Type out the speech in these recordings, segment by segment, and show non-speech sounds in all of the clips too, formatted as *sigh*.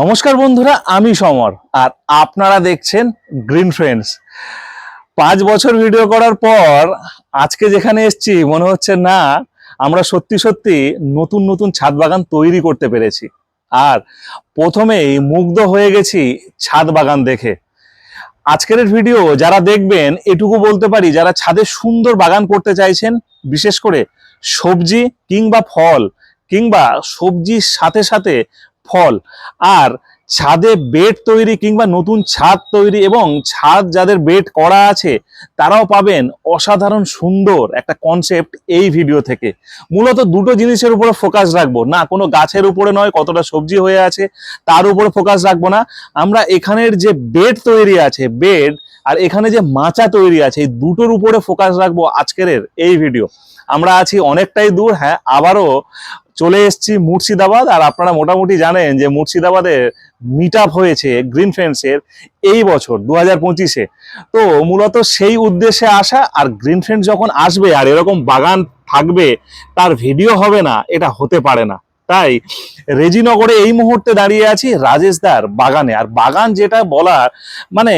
নমস্কার বন্ধুরা, আমি সমর আর আপনারা দেখছেন গ্রিন ফ্রেন্ডস পাঁচ বছর ভিডিও করার পর আজকে যেখানে এসেছি, মনে হচ্ছে না, আমরা সত্যি সত্যি নতুন নতুন ছাদ বাগান তৈরি করতে পেরেছি। আর প্রথমেই মুগ্ধ হয়ে গেছি ছাদ বাগান দেখে। আজকের ভিডিও যারা দেখবেন, এটুকু বলতে পারি, যারা ছাদে সুন্দর বাগান করতে চাইছেন, বিশেষ করে সবজি কিংবা ফল কিংবা সবজির সাথে সাথে ফল। আর ছাদে বেড তৈরি কিংবা নতুন ছাদ তৈরি এবং ছাদ যাদের বেড করা আছে, তারাও পাবেন অসাধারণ সুন্দর একটা কনসেপ্ট এই ভিডিও থেকে। মূলত দুটো জিনিসের উপরে ফোকাস রাখব। না, কোনো গাছের উপরে নয়, কতটা সবজি হয়ে আছে, তার উপরে ফোকাস রাখব না। আমরা এখানের যে বেড তৈরি আছে, বেড আর এখানে যে মাচা তৈরি আছে, এই দুটোর উপরে ফোকাস রাখব আজকের এই ভিডিও আমরা আছি অনেকটাই দূর হ্যাঁ আবারও চলে এসেছি মুর্শিদাবাদ, আর আপনারা মোটামুটি জানেন যে মুর্শিদাবাদে মিট হয়েছে গ্রিন ফ্রেন্ডসের এই বছর দু হাজার পঁচিশে। তো মূলত সেই উদ্দেশ্যে আসা, আর গ্রিন ফ্রেন্ডস যখন আসবে, আর এরকম বাগান থাকবে, তার ভিডিও হবে না, এটা হতে পারে না। তাই রেজিনগরে এই মুহূর্তে দাঁড়িয়ে আছি, রাজেশদার বাগানে। আর বাগান যেটা বলার মানে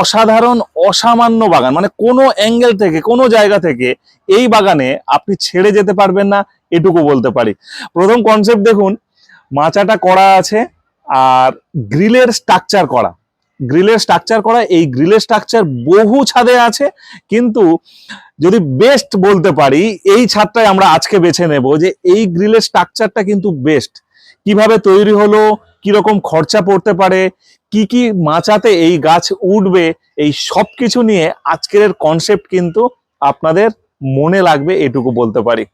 অসাধারণ, অসামান্য বাগান। মানে কোনো অ্যাঙ্গেল থেকে, কোনো জায়গা থেকে এই বাগানে আপনি ছেড়ে যেতে পারবেন না, এটুকু বলতে পারি। প্রথম কনসেপ্ট দেখুন, মাচাটা করা আছে আর গ্রিলের স্ট্রাকচার করা। গ্রিলের স্ট্রাকচার করা, এই গ্রিলের স্ট্রাকচার বহু ছাদে আছে, কিন্তু যদি বেস্ট বলতে পারি, এই ছাদটাই আমরা আজকে বেছে নেব যে এই গ্রিলের স্ট্রাকচারটা কিন্তু বেস্ট কীভাবে তৈরি হলো কীরকম খরচা পড়তে পারে, কি কি মাচাতে এই গাছ উঠবে, এই সব কিছু নিয়ে আজকের কনসেপ্ট কিন্তু আপনাদের মনে লাগবে এটুকু বলতে পারি।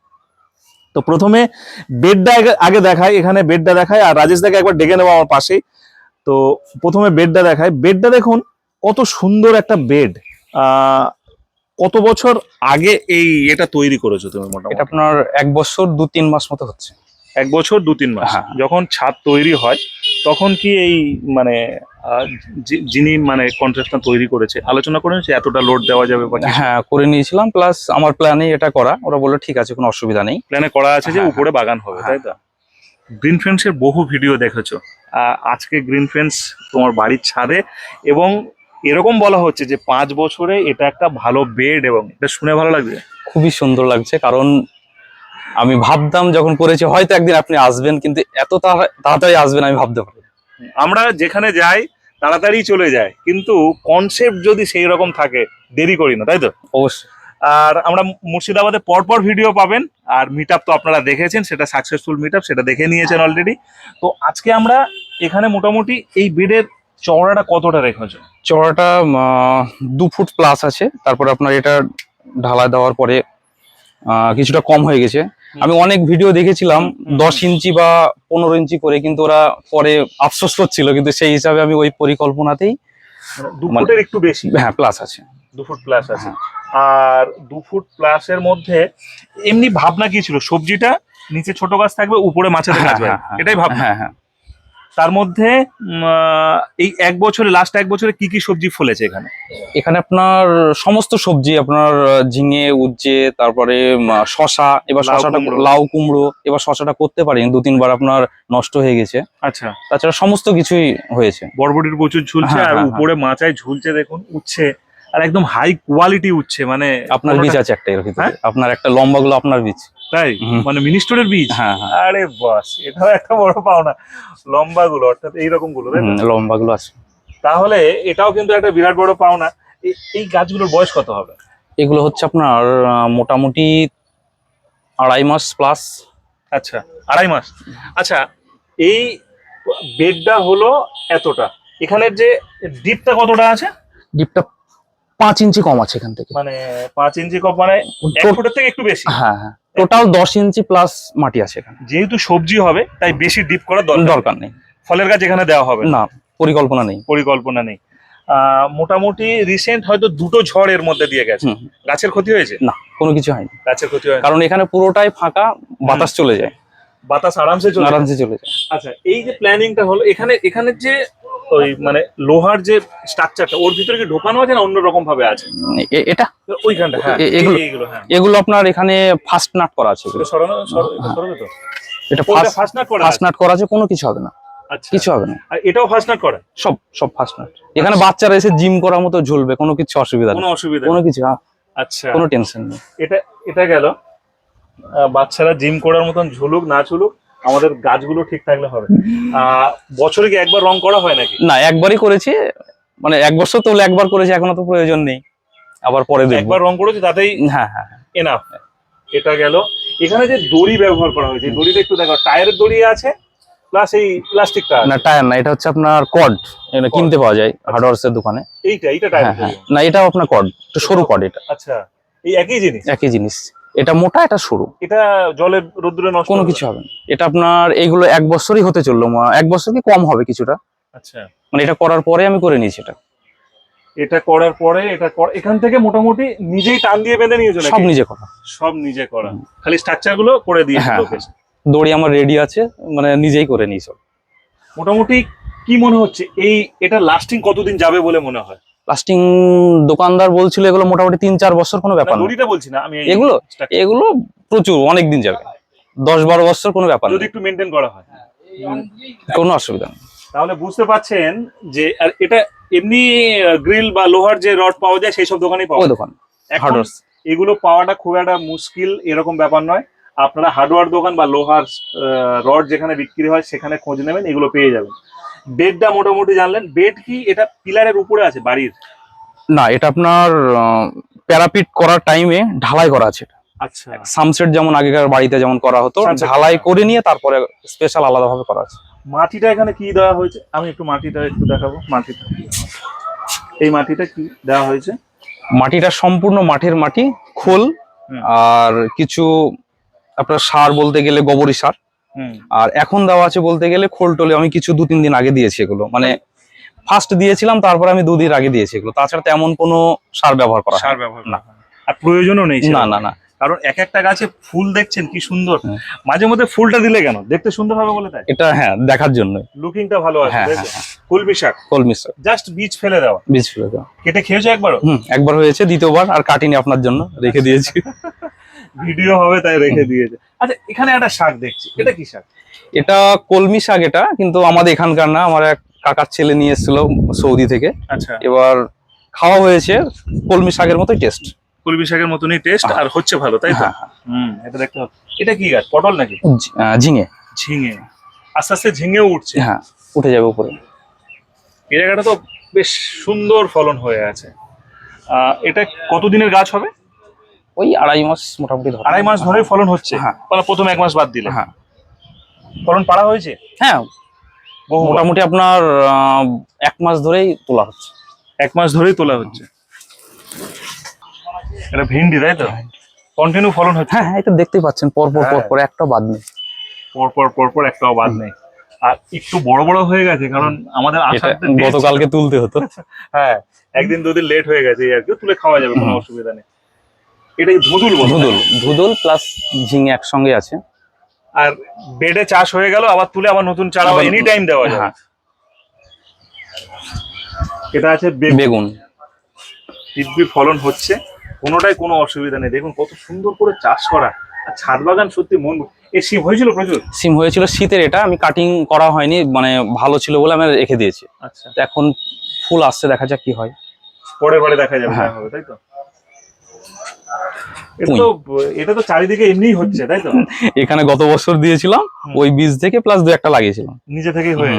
তো প্রথমে বেডটা আগে- দেখায় এখানে বেডটা দেখায় আর রাজেশ দাকে একবার ডেকে নেব আমার পাশেই। তো প্রথমে বেডটা দেখায় বেডটা দেখুন, কত সুন্দর একটা বেড কত বছর আগে এই এটা তৈরি করেছ তুমি এটা মোটামুটি আপনার এক বছর দু তিন মাস মতো হচ্ছে। এক বছর দু তিন মাস। হ্যাঁ। যখন ছাদ তৈরি হয় তখন কি এই মানে যিনি মানে কন্ট্রাক্টটা তৈরি করেছে আলোচনা করেন যে এতটা লোড দেওয়া যাবে হ্যাঁ করে নিয়েছিলাম। প্লাস আমার প্ল্যানে এটা করা। ওরা বলল ঠিক আছে কোনো অসুবিধা নেই। প্ল্যানে করা আছে যে হ্যাঁ, উপরে বাগান হবে হ্যাঁ। তাই তো? গ্রিন ফ্রেন্ডস এর বহু ভিডিও দেখেছ। আজকে গ্রিন ফ্রেন্ডস তোমার বাড়ির ছাদে এবং এরকম বলা হচ্ছে যে পাঁচ বছরে এটা একটা ভালো বেড এবং এটা শুনে ভালো লাগবে? খুবই সুন্দর লাগছে। কারণ আমি ভাবতাম যখন করেছি হয়তো একদিন আপনি আসবেন কিন্তু এত তাড়া- তাড়াতাড়ি আসবেন আমি ভাবতে পারি আমরা যেখানে যাই তাড়াতাড়ি চলে যায় কিন্তু কনসেপ্ট যদি সেই রকম থাকে দেরি করি না তাই তো? অবশ্যই। আর আমরা মুর্শিদাবাদে পরপর ভিডিও পাবেন আর মিট তো আপনারা দেখেছেন সেটা সাকসেসফুল মিট সেটা দেখে নিয়েছেন অলরেডি তো আজকে আমরা এখানে মোটামুটি এই বেডের চওড়াটা কতটা রেখেছো? চড়াটা আহ, দু ফুট প্লাস আছে তারপরে আপনার এটা ঢালাই দেওয়ার পরে কিছুটা কম হয়ে গেছে। আমি অনেক ভিডিও দেখেছিলাম দশ ইঞ্চি বা পনেরো ইঞ্চি করে কিন্তু ওরা পরে আফসোস করছিল কিন্তু সেই হিসাবে আমি ওই পরিকল্পনাতেই মানে দু মানে- ফুটের একটু বেশি? হ্যাঁ প্লাস আছে। দু ফুট প্লাস আছে। আর দু ফুট প্লাস এর মধ্যে এমনি ভাবনা কি ছিল? সবজিটা নিচে ছোট গাছ থাকবে উপরে মাছের গাছ হ্যাঁ, হ্যাঁ, হ্যাঁ। এটাই ভাবনা? হ্যাঁ হ্যাঁ। তার মধ্যে এই এক বছরে লাস্ট এক বছরে কি কি সবজি ফলেছে এখানে? এখানে আপনার সমস্ত সবজি আপনার ঝিঙে উচ্ছে তারপরে শশা এবার লাউ শশাটা কুমড়ো। লাউ কুমড়ো এবার শশাটা করতে পারি দু তিনবার আপনার নষ্ট হয়ে গেছে। আচ্ছা। তাছাড়া সমস্ত কিছুই হয়েছে। বরবটির প্রচুর ঝুলছে হ্যাঁ, আর হ্যাঁ, উপরে মাচায় ঝুলছে দেখুন উচ্ছে আর একদম হাই কোয়ালিটি উচ্ছে মানে আপনার বীজ আছে একটা এর ভিতরে। হ্যাঁ? আপনার একটা লম্বা গুলো আপনার বীজ। তাই। মানে মিনিস্টরের বীজ? হ্যাঁ হ্যাঁ। আরে বাস এটাও একটা বড় পাওনা। লম্বা গুলো অর্থাৎ এইরকমগুলো লম্বা গুলো আছে। তাহলে এটাও কিন্তু একটা বিরাট বড় পাওনা। এই গাছগুলোর বয়স কত হবে? এগুলো হচ্ছে আপনার মোটামুটি আড়াই মাস প্লাস আচ্ছা আড়াই মাস। আচ্ছা এই বেডটা হলো এতটা। এখানের যে ডিপটা কতটা আছে? ডিপটা পাঁচ ইঞ্চি কম আছে এখান থেকে। মানে পাঁচ ইঞ্চি কপ মানে এক ফুটের থেকে একটু বেশি। হ্যাঁ হ্যাঁ। টোটাল দশ ইঞ্চি প্লাস মাটি আছে এখানে। যেহেতু সবজি হবে তাই বেশি ডিপ করার দরকার নেই। ফলের গাছ এখানে দেওয়া হবে না, পরিকল্পনা নেই। পরিকল্পনা নেই। মোটামুটি রিসেন্ট হয়তো দুটো ঝড় এর মধ্যে দিয়ে গেছে। গাছের ক্ষতি হয়েছে? না কোনো কিছু হয়নি। গাছের ক্ষতি হয় কারণ এখানে পুরোটাই ফাঁকা বাতাস চলে যায়। বাতাস আরামসে চলে আরামসে চলে যায়। আচ্ছা এই যে প্ল্যানিংটা হলো এখানে এখানে যে ওই মানে লোহার যে স্ট্রাকচারটা ওর ভিতরে কি ঢোকানো আছে না অন্য রকম ভাবে আছে? এটা? ওইখানটা হ্যাঁ এগুলো- হ্যাঁ। এগুলো আপনার এখানে ফার্স্ট নাট করা আছে সরানো হ্যাঁ। সরাবে তো? এটা ফার্স্ট ফার্স্ট নাট করা ফার্স্ট আছে। নাট করা আছে কোনো কিছু হবে না। আচ্ছা। কিছু হবে না। আর এটাও ফাস্ট নাট করা? সব সব ফার্স্ট নাট এখানে বাচ্চারা এসে জিম করার মতো ঝুলবে কোনো কিছু অসুবিধা কোনো অসুবিধা কোনো কিছু আচ্ছা। কোনো টেনশন নেই। এটা এটা গেল। বাচ্চারা জিম করার মতন ঝুলুক না ঝুলুক আমাদের গাছগুলো ঠিক থাকলে হবে। বছরে কি একবার রং করা হয় নাকি? না একবারই করেছি। মানে এক বছর তো একবার করেছি এখনও তো প্রয়োজন নেই। আবার পরে একবার রং করেছি তাতেই হ্যাঁ হ্যাঁ হ্যাঁ। এনাফ এটা গেল। এখানে যে দড়ি ব্যবহার করা হয়েছে দড়িটা একটু দেখো টায়ারের দড়ি আছে প্লাস এই প্লাস্টিকটা না টায়ার না এটা হচ্ছে আপনার কড এটা কিনতে পাওয়া যায় হার্ডওয়ার্স এর দোকানে। এইটা এইটা হ্যাঁ হ্যাঁ। না এটাও আপনার কড একটু সরু কড এটা। আচ্ছা এই একই জিনিস? একই জিনিস। এটা মোটা এটা সরু। এটা জলের রোদ্দুরে নষ্ট কোনো কিছু হবে না। এটা আপনার এগুলো এক বছরই হতে চলল মা- এক বছর কি কম হবে কিছুটা? আচ্ছা। মানে এটা করার পরে আমি করে নিয়েছি এটা। এটা করার পরে এটা এখান থেকে মোটামুটি নিজেই টান দিয়ে বেঁধে নিয়েছো সব নাকি নিজে করা। সব নিজে করা। খালি স্ট্রাকচারগুলো করে দিয়েছ হ্যাঁ, দড়ি আমার রেডি আছে মানে নিজেই করে সব মোটামুটি কি মনে হচ্ছে এই এটা লাস্টিং কতদিন যাবে বলে মনে হয়? লাস্টিং দোকানদার বলছিল এগুলো মোটামুটি তিন চার বছর কোনো ব্যাপার না। বলছি না আমি এগুলো এগুলো প্রচুর অনেক দিন যাবে। দশ বারো বছর কোনো ব্যাপার যদি একটু মেনটেন করা হয়। কোনো অসুবিধা নেই। তাহলে বুঝতে পাচ্ছেন যে আর এটা এমনি গ্রিল বা লোহার যে রড পাওয়া যায় সেই সব দোকানেই পাওয়া দোকান হার্ডওয়ার্স। এগুলো পাওয়াটা খুব একটা মুশকিল এরকম ব্যাপার নয়। আপনারা হার্ডওয়ার দোকান বা লোহার রড যেখানে বিক্রি হয় সেখানে খোঁজ নেবেন এগুলো পেয়ে যাবেন। বেডটা মোটামুটি জানলেন। বেড কি এটা পিলারের উপরে আছে বাড়ির? না এটা আপনার প্যারাপিট করার টাইমে ঢালাই করা আছে আচ্ছা। সামসেট যেমন আগেকার বাড়িতে যেমন করা হতো। ঢালাই করে নিয়ে তারপরে স্পেশাল আলাদাভাবে করা আছে। মাটিটা এখানে কি দেওয়া হয়েছে? আমি একটু মাটিটা একটু দেখাবো। মাটিটা। এই মাটিটা কি দেওয়া হয়েছে? মাটিটা সম্পূর্ণ মাঠের মাটি খোল আর কিছু আপনার সার বলতে গেলে গোবরী সার। আর এখন দেওয়া আছে বলতে গেলে খোল টোলে আমি কিছু দু তিন দিন আগে দিয়েছি এগুলো। মানে ফার্স্ট দিয়েছিলাম তারপর আমি দুদিন আগে দিয়েছি এগুলো। তাছাড়া তেমন কোনো সার ব্যবহার করা সার ব্যবহার না। আর প্রয়োজনও নেই না না না। কারণ এক একটা গাছে ফুল দেখছেন কি সুন্দর। মাঝে মধ্যে ফুলটা দিলে কেন? দেখতে সুন্দর হবে বলে তাই? এটা হ্যাঁ দেখার জন্য। লুকিংটা ভালো আছে হ্যাঁ, তো? কলমি শাক। কলমি শাক। জাস্ট বীজ ফেলে দেওয়া। বীজ ফেলে দেওয়া। কেটে খেয়েছো একবার হুম একবার হয়েছে দ্বিতীয়বার আর কাটিনি আপনার জন্য রেখে দিয়েছি। *laughs* ভিডিও হবে তাই রেখে দিয়েছে। আচ্ছা এখানে একটা শাক দেখছি। এটা কি শাক? এটা কলমি শাক এটা কিন্তু আমাদের এখানকার না আমার এক কাকার ছেলে নিয়ে এসেছিল সৌদি থেকে। আচ্ছা। এবার খাওয়া হয়েছে কলমি শাকের মতোই টেস্ট কলমি শাকের মতনই টেস্ট আর হচ্ছে ভালো তাই তো? হ্যাঁ হুম এটা দেখতে এটা কি গাছ পটল নাকি? ঝিঙে। ঝিঙে। আস্তে আস্তে ঝিঙেও উঠছে। হ্যাঁ উঠে যাবে উপরে। এই জায়গাটা তো বেশ সুন্দর ফলন হয়ে আছে। আহ, এটা কতদিনের গাছ হবে? ওই আড়াই মাস মোটামুটি ধরে। আড়াই মাস ধরে ফলন হচ্ছে? হ্যাঁ। প্রথম এক মাস বাদ দিলে হ্যাঁ। ফলন পাড়া হয়েছে? হ্যাঁ। মোটামুটি আপনার এক মাস ধরেই তোলা হচ্ছে। এক মাস ধরেই তোলা হচ্ছে? এটা ভেন্ডি তাই তো? কন্টিনিউ ফলন হচ্ছে? হ্যাঁ হ্যাঁ এটা দেখতেই পাচ্ছেন পরপর পর পর হ্যাঁ। একটা বাদ নেই। পর পর পর পর একটাও বাদ নেই। আর একটু বড় বড় হয়ে গেছে কারণ আমাদের গতকালকে তুলতে হতো। হ্যাঁ একদিন দুদিন লেট হয়ে গেছে আর কি। তুলে খাওয়া যাবে কোনো অসুবিধা নেই। এটা ধুদুল ধুদুল ধুদুল প্লাস ঝিঙে একসঙ্গে আছে। আর বেডে চাষ হয়ে গেল আবার তুলে আবার নতুন চারা এনি টাইম দেওয়া যাবে। হ্যাঁ। এটা আছে বেগুন। দিব্যি ফলন হচ্ছে কোনোটাই কোনো অসুবিধা নেই। দেখুন কত সুন্দর করে চাষ করা। আর ছাদ বাগান সত্যি মন এই শিম হয়েছিল প্রচুর? সিম হয়েছিল শীতের এটা আমি কাটিং করা হয়নি মানে ভালো ছিল বলে আমি রেখে দিয়েছি। আচ্ছা। তো এখন ফুল আসছে দেখা যাক কি হয়। পরের বারে দেখা যাবে হ্যাঁ। হবে তাই তো? এটা তো চারিদিকে এমনিই হচ্ছে তাই তো? *laughs* এখানে গত বছর দিয়েছিলাম ওই বীজ থেকে প্লাস দু একটা লাগিয়েছিলাম। নিজে থেকেই হয়ে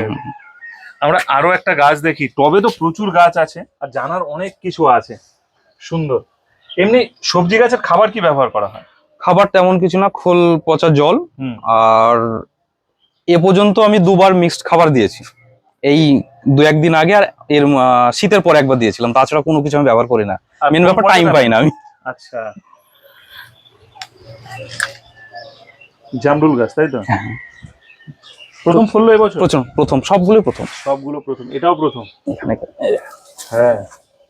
আমরা আরও একটা গাছ দেখি টবে তো প্রচুর গাছ আছে আর জানার অনেক কিছু আছে। সুন্দর। এমনি সবজি গাছের খাবার কি ব্যবহার করা হয়? খাবার তেমন কিছু না খোল পচা জল আর এ পর্যন্ত আমি দুবার মিক্সড খাবার দিয়েছি। এই দু একদিন আগে আর এর শীতের পর একবার দিয়েছিলাম তাছাড়া কোনো কিছু আমি ব্যবহার করি না। মেন ব্যাপার টাইম পাই না আমি। আচ্ছা। জামরুল গাছ তাই তো? হ্যাঁ। প্রথম ফললো এবছর প্রথম প্রথম সবগুলো প্রথম। সবগুলো প্রথম। এটাও প্রথম? এখানে হ্যাঁ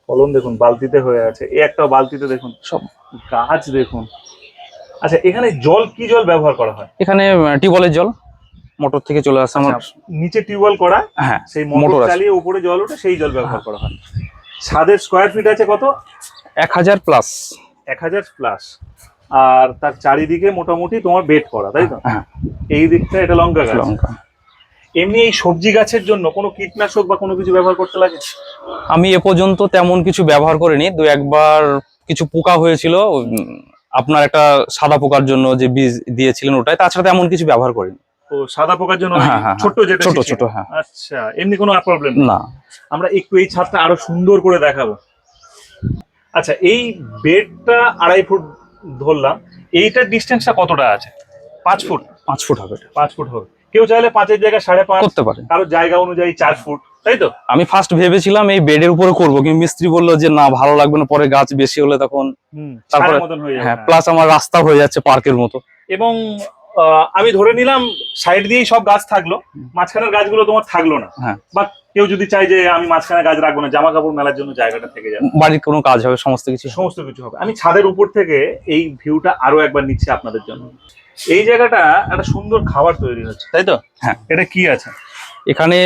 ফলন দেখুন বালতিতে হয়ে আছে। এই একটা বালতিতে দেখুন। সব। গাছ দেখুন। আচ্ছা এখানে জল কি জল ব্যবহার করা হয়? এখানে টিউবওয়েলের জল মোটর থেকে চলে আসে আমার। আচ্ছা, নিচে টিউবওয়েল করা হ্যাঁ সেই মোটর মোটর চালিয়ে উপরে জল ওঠে সেই জল ব্যবহার করা হয়। ছাদের স্কোয়ার ফিট আছে কত? এক হাজার প্লাস এক হাজার প্লাস আর তার চারিদিকে মোটামুটি তোমার বেড করা তাই তো? হ্যাঁ। এই দিকটা এটা লঙ্কা গাছ। লঙ্কা। এমনি এই সবজি গাছের জন্য কোনো কীটনাশক বা কোনো কিছু ব্যবহার করতে লাগে? আমি এ পর্যন্ত তেমন কিছু ব্যবহার করিনি। দু একবার কিছু পোকা হয়েছিল আপনার একটা সাদা পোকার জন্য যে বীজ দিয়েছিলেন ওটাই তাছাড়া তেমন কিছু ব্যবহার করিনি। তো সাদা পোকার জন্য হ্যাঁ, হ্যাঁ, ছোট্ট যেটা ছোট ছোট হ্যাঁ। আচ্ছা এমনি কোনো প্রবলেম না। আমরা একটু এই ছাদটা আরও সুন্দর করে দেখাবো। আচ্ছা এই বেডটা আড়াই ফুট ধরলাম এইটার ডিস্টেন্সটা কতটা আছে? পাঁচ ফুট। পাঁচ ফুট হবে পাঁচ ফুট হবে। কেউ চাইলে পাঁচের জায়গায় সাড়ে পাঁচ করতে পারে। কারও জায়গা অনুযায়ী চার ফুট তাই তো? আমি ফার্স্ট ভেবেছিলাম এই বেডের উপরে করব কিন্তু মিস্ত্রি বলল যে না ভালো লাগবে না পরে গাছ বেশি হলে তখন তারপরে হয়ে যাবে হ্যাঁ। প্লাস আমার রাস্তা হয়ে যাচ্ছে পার্কের মতো। এবং আমি ধরে নিলাম সাইড দিয়েই সব গাছ থাকল। মাঝখানের গাছগুলো তোমার থাকল না। হ্যাঁ। বা কেউ যদি চাই যে আমি মাঝখানে গাছ রাখব না জামা কাপড় মেলার জন্য জায়গাটা থেকে যাবে। বাড়ির কোনো কাজ হবে সমস্ত কিছু সমস্ত কিছু হবে। আমি ছাদের উপর থেকে এই ভিউটা আরও একবার নিচ্ছি আপনাদের জন্য। এই জায়গাটা একটা সুন্দর খাবার তৈরি হচ্ছে তাই তো? হ্যাঁ। এটা কি আছে? এখানে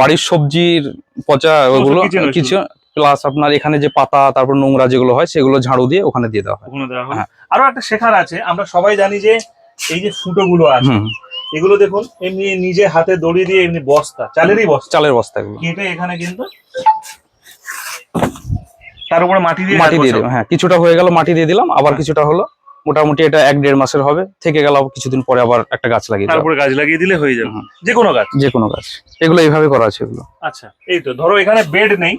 বাড়ির সবজির পচা ওগুলো কিছু প্লাস আপনার এখানে যে পাতা তারপর নোংরা যেগুলো হয় সেগুলো ঝাড়ু দিয়ে ওখানে দিয়ে দেওয়া হয়। হ্যাঁ। আরও একটা শেখার আছে আমরা সবাই জানি যে এই যে ফুটো গুলো আছে এগুলো দেখুন এমনি নিজে হাতে দড়ি দিয়ে এমনি বস্তা চালেরই বস্তা। চালের বস্তা এগুলো কেটে এখানে কিন্তু তার উপরে মাটি দিয়ে মাটি দিয়ে। হ্যাঁ কিছুটা হয়ে গেল মাটি দিয়ে দিলাম আবার। কিছুটা হলো মোটামুটি এটা এক দেড় মাসের হবে। থেকে গেল কিছুদিন পরে আবার একটা গাছ লাগিয়ে তারপরে গাছ লাগিয়ে দিলে হয়ে যাবে। যে কোনো গাছ। যে কোনো গাছ। এগুলো এইভাবে করা আছে এগুলো। আচ্ছা এই তো ধরো এখানে বেড নেই।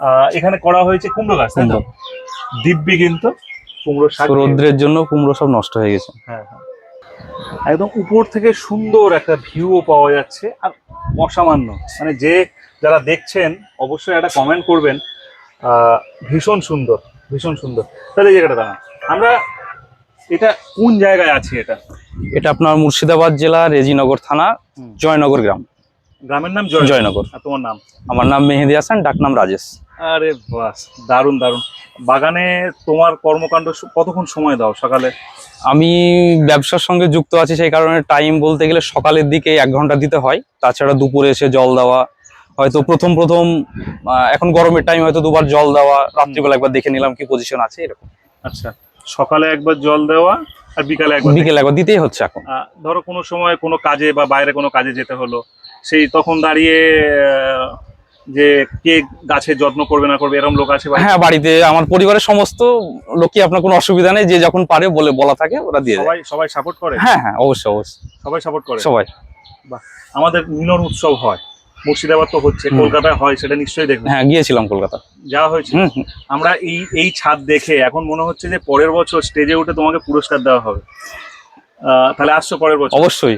আহ, এখানে করা হয়েছে কুমড়ো গাছ তাই। দিব্যি কিন্তু কুমড়ো রৌদ্রের জন্য কুমড়ো সব নষ্ট হয়ে গেছে। হ্যাঁ হ্যাঁ। একদম উপর থেকে সুন্দর একটা ভিউও পাওয়া যাচ্ছে আর অসামান্য। মানে যে যারা দেখছেন অবশ্যই একটা কমেন্ট করবেন। ভীষণ সুন্দর ভীষণ সুন্দর। তাহলে এই জায়গাটা দাঁড়ান। আমরা এটা কোন জায়গায় আছে এটা? এটা আপনার মুর্শিদাবাদ জেলা রেজিনগর থানা জয়নগর গ্রাম। গ্রামের নাম জয় জয়নগর। আর তোমার নাম? আমার নাম মেহেদি হাসান ডাক নাম রাজেশ। আরে বাস দারুণ দারুণ। বাগানে তোমার কর্মকাণ্ড কতক্ষণ সময় দাও সকালে? আমি ব্যবসার সঙ্গে যুক্ত আছি সেই কারণে টাইম বলতে গেলে সকালের দিকে এক ঘণ্টা দিতে হয়। তাছাড়া দুপুরে এসে জল দেওয়া হয়তো প্রথম প্রথম এখন গরমের টাইম হয়তো দুবার জল দেওয়া রাত্রিবেলা একবার দেখে নিলাম কি পজিশন আছে এরকম। আচ্ছা সকালে একবার জল দেওয়া আর বিকালে একবার বিকেল একবার দিতেই হচ্ছে এখন। ধরো কোনো সময় কোনো কাজে বা বাইরে কোনো কাজে যেতে হলো সেই তখন দাঁড়িয়ে যে কে গাছের যত্ন করবে না করবে এরকম লোক আছে হ্যাঁ বাড়িতে আমার পরিবারের সমস্ত লোকই আপনার কোনো অসুবিধা নেই যে যখন পারে বলে বলা থাকে ওরা দিয়ে দেয়। সবাই সবাই সাপোর্ট করে? হ্যাঁ হ্যাঁ অবশ্যই অবশ্যই। সবাই সাপোর্ট করে? সবাই। বাহ আমাদের মিলন উৎসব হয় মুর্শিদাবাদ তো হচ্ছে কলকাতায় হয় সেটা নিশ্চয়ই দেখবে হ্যাঁ গিয়েছিলাম কলকাতা। যাওয়া হয়েছে। আমরা এই এই ছাদ দেখে এখন মনে হচ্ছে যে পরের বছর স্টেজে উঠে তোমাকে পুরস্কার দেওয়া হবে। তাহলে আসছো পরের বছর? অবশ্যই।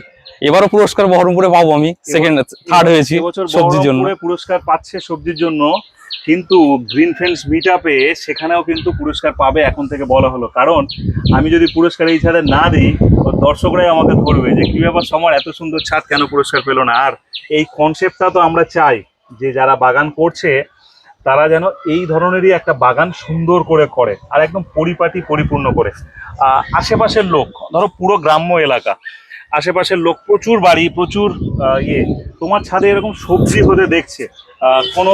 এবারও পুরস্কার বহরমপুরে পাবো আমি সেকেন্ড থার্ড হয়েছি সবজির জন্য। পুরস্কার পাচ্ছে সবজির জন্য কিন্তু গ্রিন ফ্রেন্ডস মিট আপে সেখানেও কিন্তু পুরস্কার পাবে এখন থেকে বলা হলো। কারণ আমি যদি পুরস্কার এই ছাদে না দিই দর্শকরাই আমাকে ধরবে যে কি ব্যাপার সময় এত সুন্দর ছাদ কেন পুরস্কার পেল না? আর এই কনসেপ্টটা তো আমরা চাই যে যারা বাগান করছে তারা যেন এই ধরনেরই একটা বাগান সুন্দর করে করে আর একদম পরিপাটি পরিপূর্ণ করে। আশেপাশের লোক ধরো পুরো গ্রাম্য এলাকা আশেপাশের লোক প্রচুর বাড়ি প্রচুর ইয়ে। তোমার ছাদে এরকম সবজি হতে দেখছে কোনো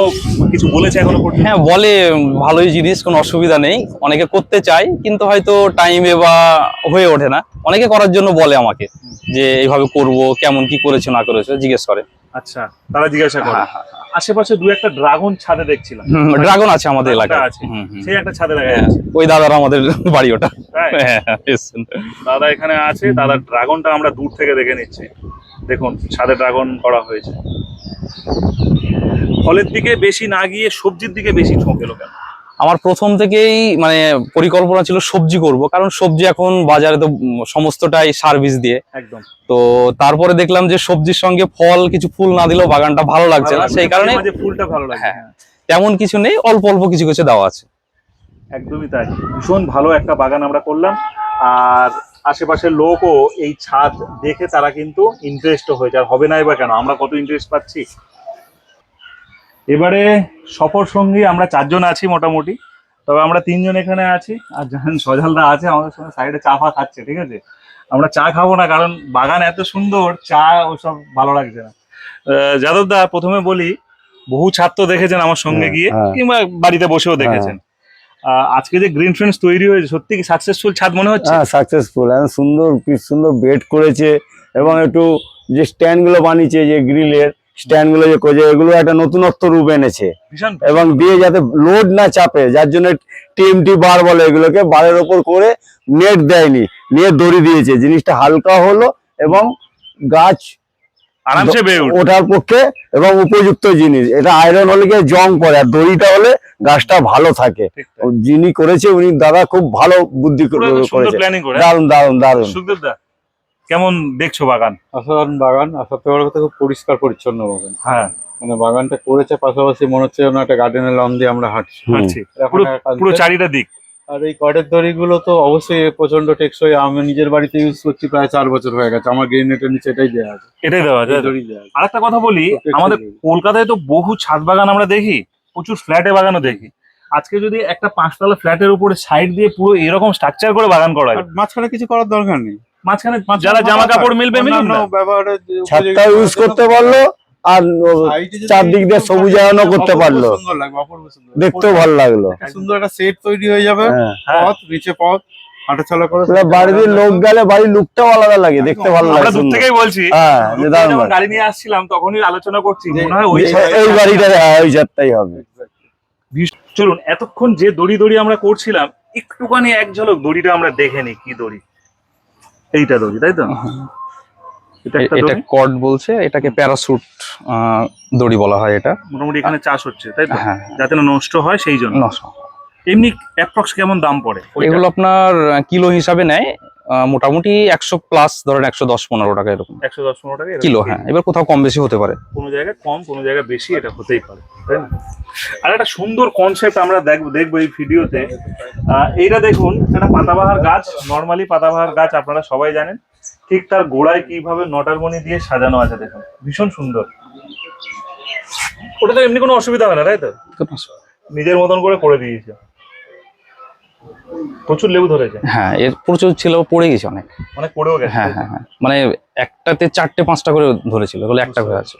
কিছু বলেছে এখনও পর্যন্ত? হ্যাঁ বলে ভালোই জিনিস কোনো অসুবিধা নেই। অনেকে করতে চায় কিন্তু হয়তো টাইমে বা হয়ে ওঠে না। অনেকে করার জন্য বলে আমাকে যে এইভাবে করব কেমন কি করেছে না করেছে? জিজ্ঞেস করে। আচ্ছা তারা জিজ্ঞাসা করে। হ্যাঁ, হ্যাঁ, আশেপাশে দু একটা ড্রাগন ছাদে দেখছিলাম। ড্রাগন আছে আমাদের এলাকায়। আছে। সেই একটা ছাদে দেখা হ্যাঁ, যাচ্ছে। ওই দাদার আমাদের বাড়ি ওটা। হ্যাঁ, হ্যাঁ, দাদা এখানে আছে দাদা ড্রাগনটা আমরা দূর থেকে দেখে নিচ্ছি। দেখুন ছাদে ড্রাগন করা হয়েছে। ফলের দিকে বেশি না গিয়ে সবজির দিকে বেশি ঠোঁকেলো কেন? আমার প্রথম থেকেই মানে পরিকল্পনা ছিল সবজি করব কারণ সবজি এখন বাজারে তো সমস্তটাই সার বীজ দিয়ে। একদম। তো তারপরে দেখলাম যে সবজির সঙ্গে ফল কিছু ফুল না দিলেও বাগানটা ভালো লাগছে না। সেই কারণে ফুলটা ভালো লাগে হ্যাঁ। হ্যাঁ। তেমন কিছু নেই অল্প অল্প কিছু কিছু দেওয়া আছে। একদমই তাই। ভীষণ ভালো একটা বাগান আমরা করলাম। আর আশেপাশের লোকও এই ছাদ দেখে তারা কিন্তু ইন্টারেস্ট হয়েছে। আর হবে নাই বা কেন? আমরা কত ইন্টারেস্ট পাচ্ছি? এবারে সফর সঙ্গী আমরা চারজন আছি মোটামুটি। তবে আমরা তিনজন এখানে আছি। আর যখন সজালদা আছে আমাদের সঙ্গে সাইডে চা ফা খাচ্ছে ঠিক আছে? আমরা চা খাব না কারণ বাগান এত সুন্দর চা ওসব ভালো লাগছে না। যাদব দা প্রথমে বলি বহু ছাত্র দেখেছেন আমার সঙ্গে হ্যাঁ, গিয়ে হ্যাঁ। কিংবা বাড়িতে বসেও দেখেছেন। আহ, আজকে যে গ্রিন ফ্রেন্ডস তৈরি হয়েছে সত্যি কি সাকসেসফুল ছাদ মনে হচ্ছে? হ্যাঁ সাকসেসফুল সুন্দর কি সুন্দর বেড করেছে এবং একটু যে স্ট্যান্ডগুলো বানিয়েছে যে গ্রিলের স্ট্যান্ডগুলো যে করেছে এগুলো একটা নতুনত্ব রূপ এনেছে। এবং দিয়ে যাতে লোড না চাপে যার জন্য টিএমটি বার বলে এগুলোকে বারের ওপর করে নেট দেয়নি নেট দড়ি দিয়েছে। জিনিসটা হালকা হলো এবং গাছ আরামসে বেয়ে উঠবে। ওঠার পক্ষে এবং উপযুক্ত জিনিস। এটা আয়রন হলে গিয়ে জং পড়ে আর দড়িটা হলে গাছটা ভালো থাকে। যিনি করেছে উনি দাদা খুব ভালো বুদ্ধি করে- করেছে দারুণ দারুণ দারুণ কেমন দেখছ বাগান? অসাধারণ বাগান সত্যি কথা খুব পরিষ্কার পরিচ্ছন্ন বাগান। হ্যাঁ। মানে বাগানটা করেছে পাশাপাশি মনে হচ্ছে যেন একটা গার্ডেনের লন দিয়ে আমরা হাঁটছি। পুরো। চারিটা দিক। আর এই কটের দড়িগুলো তো অবশ্যই প্রচণ্ড টেকসই আমি নিজের বাড়িতে ইউজ করছি প্রায় চার বছর হয়ে গেছে। আমার গ্রেনেটের নিচে এটাই দেওয়া আছে। এটাই দেওয়া যায় দড়ি দেওয়া আছে। আরেকটা কথা বলি আমাদের কলকাতায় তো বহু ছাদ বাগান আমরা দেখি প্রচুর ফ্ল্যাটে বাগানও দেখি। আজকে যদি একটা পাঁচতলা ফ্ল্যাটের উপরে সাইড দিয়ে পুরো এরকম স্ট্রাকচার করে বাগান করা আর যায়। মাঝখানে কিছু করার দরকার নেই। মাঝখানে যারা জামা কাপড় মিলবে মিলবে না। ব্যবহারের যে ছাদটা উপযোগী ইউজ করতে পারল আর চারদিক দিয়ে একটু সবুজায়নও করতে পারল। দেখতেও ভালো লাগল। সুন্দর একটা সেট তৈরি হয়ে যাবে হ্যাঁ। হ্যাঁ। পথ নিচে পথ লোক গেলে বাড়ির লুকটাও আলাদা লাগে দেখতে ভালো লাগে দূর থেকেই বলছি হ্যাঁ। গাড়ি নিয়ে আসছিলাম তখনই আলোচনা করছি ওই এই- হবে। চলুন এতক্ষণ যে দড়ি দড়ি আমরা করছিলাম একটুখানি এক ঝলক দড়িটা আমরা দেখে নিই কি দড়ি? এইটা দড়ি তাই তো? এটা কর্ড বলছে এটাকে প্যারাসুট দড়ি বলা হয় এটা। মোটামুটি এখানে চাষ হচ্ছে তাই তো? হ্যাঁ যাতে না নষ্ট হয় সেই জন্য। নশো এমনি অ্যাপ্রক্স কেমন দাম পড়ে এগুলো আপনার কিলো হিসাবে নেয় মোটামুটি একশো প্লাস ধরেন একশো দশ পনেরো টাকা এরকম। একশো দশ পনেরো টাকা কিলো হ্যাঁ এবার কোথাও কম বেশি হতে পারে। কোনো জায়গায় কম কোনো জায়গায় বেশি এটা হতেই পারে তাই না? আর একটা সুন্দর কনসেপ্ট আমরা দেখব দেখব এই ভিডিওতে। এইটা দেখুন একটা পাতাবাহার গাছ নর্মালি পাতাবাহার গাছ আপনারা সবাই জানেন। ঠিক তার গোড়ায় কীভাবে নটার মণি দিয়ে সাজানো আছে দেখুন। ভীষণ সুন্দর। ওটা তো এমনি কোনো অসুবিধা হয় না তাই তো? নিজের মতন করে করে দিয়েছে। প্রচুর লেবু ধরেছে। হ্যাঁ এর প্রচুর ছিল পড়ে গেছে অনেক। মানে করেও গেছে। হ্যাঁ হ্যাঁ হ্যাঁ। মানে একটাতে চারটে পাঁচটা করে ধরেছিল এগুলো একটা হয়ে আছে।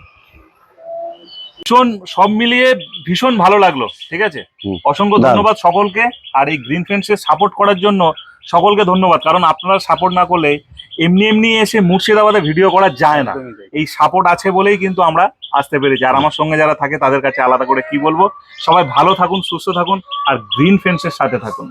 ভীষণ সব মিলিয়ে ভীষণ ভালো লাগল ঠিক আছে? অসংখ্য ধন্যবাদ সকলকে আর এই গ্রিন ফ্রেন্ডসকে সাপোর্ট করার জন্য সকলকে ধন্যবাদ কারণ আপনারা সাপোর্ট না করলে এমনি এমনি এসে মুর্শিদাবাদে ভিডিও করা যায় না। এই সাপোর্ট আছে বলেই কিন্তু আমরা আসতে পেরেছি। আর আমার সঙ্গে যারা থাকে তাদের কাছে আলাদা করে কি বলব? সবাই ভালো থাকুন সুস্থ থাকুন আর গ্রিন ফেন্সের সাথে থাকুন।